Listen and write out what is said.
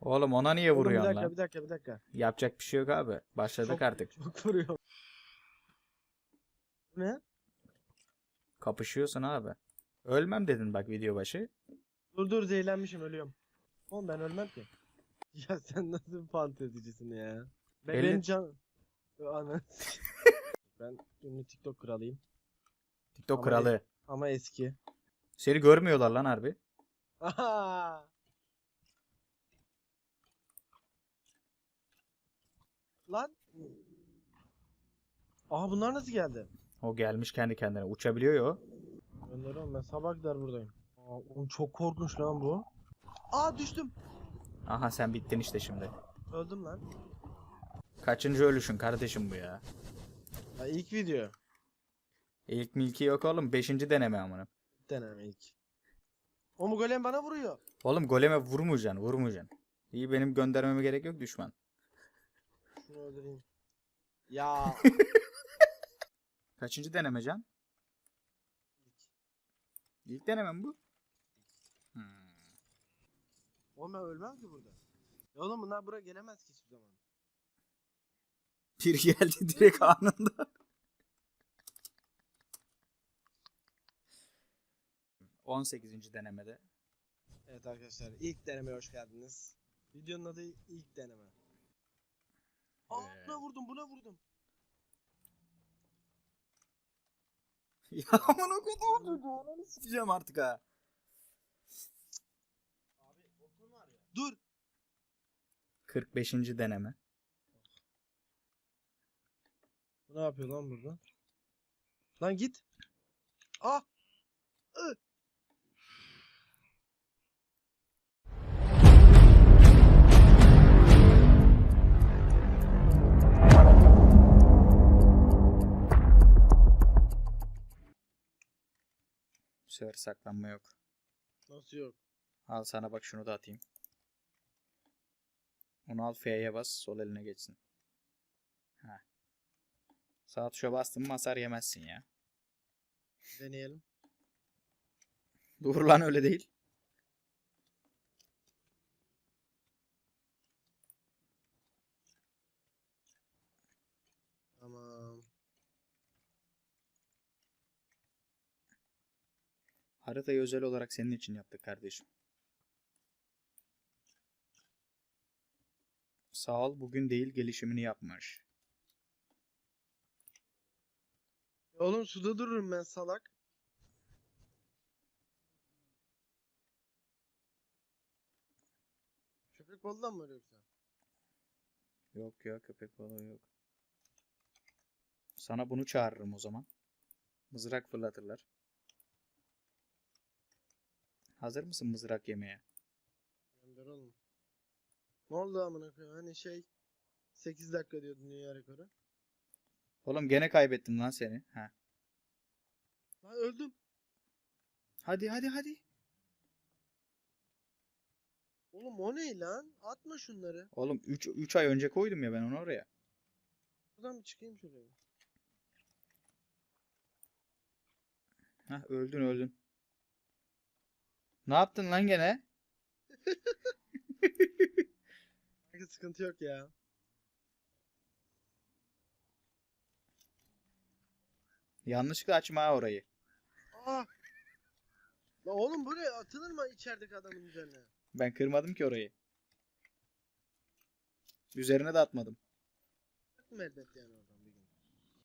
Oğlum ona niye Oğlum bir vuruyorsun dakika lan? bir dakika bir dakika. Yapacak bir şey yok abi. Başladık Çok- artık. Çok vuruyor. Ne? Kapışıyorsun abi. Ölmem dedin bak video başı. Dur dur zehirlenmişim ölüyorum. Oğlum ben ölmem ki. Ya sen nasıl bir fantezicisin ya? Ben Belli- benim can... Ana. ben ünlü TikTok kralıyım. TikTok Ama kralı. Ama eski. Seni görmüyorlar lan harbi. Aha! Lan. Aha bunlar nasıl geldi? O gelmiş kendi kendine. Uçabiliyor ya o. Gönderiyorum ben sabah kadar buradayım. Aa, oğlum çok korkunç lan bu. Aa düştüm. Aha sen bittin işte şimdi. Öldüm lan. Kaçıncı ölüşün kardeşim bu ya? Ya ilk video. İlk milki yok oğlum. Beşinci deneme amına. Deneme ilk. O mu golem bana vuruyor. Oğlum goleme vurmayacaksın vurmayacaksın. İyi benim göndermeme gerek yok düşman. Şunu öldüreyim. Ya. Kaçıncı deneme can? İlk deneme mi bu? Hmm. Oğlum ben ölmem ki burada. Ya oğlum bunlar buraya gelemez ki hiçbir zaman. Bir geldi direkt anında. On sekizinci denemede. Evet arkadaşlar ilk denemeye hoş geldiniz. Videonun adı ilk deneme. Buna vurdum buna vurdum. ya amına kodum ananı sikeceğim artık ha. Abi okun var ya. Dur. 45. deneme. Bu ne yapıyor lan burada? Lan git. Ah. Sefer saklanma yok. Nasıl yok? Al sana bak şunu da atayım. Onu al F'ye bas sol eline geçsin. Ha. Sağ tuşa bastın mı hasar yemezsin ya. Deneyelim. Dur lan öyle değil. Haritayı özel olarak senin için yaptık kardeşim. Sağ ol bugün değil gelişimini yapmış. Oğlum suda dururum ben salak. Köpek balından mı yoksa? Yok ya köpek balığı yok. Sana bunu çağırırım o zaman. Mızrak fırlatırlar. Hazır mısın mızrak yemeye? Gönder oğlum. Ne oldu amına koyayım? Hani şey 8 dakika diyordu dünya rekoru. Oğlum gene kaybettim lan seni. Ha. Lan öldüm. Hadi hadi hadi. Oğlum o ne lan? Atma şunları. Oğlum 3 3 ay önce koydum ya ben onu oraya. Buradan bir çıkayım şöyle. bir. Hah öldün öldün. Ne yaptın lan gene? Sıkıntı yok ya. Yanlışlıkla açma ha orayı. Aa! La oğlum böyle atılır mı içerideki adamın üzerine? Ben kırmadım ki orayı. Üzerine de atmadım. Bakma elbet yani gün.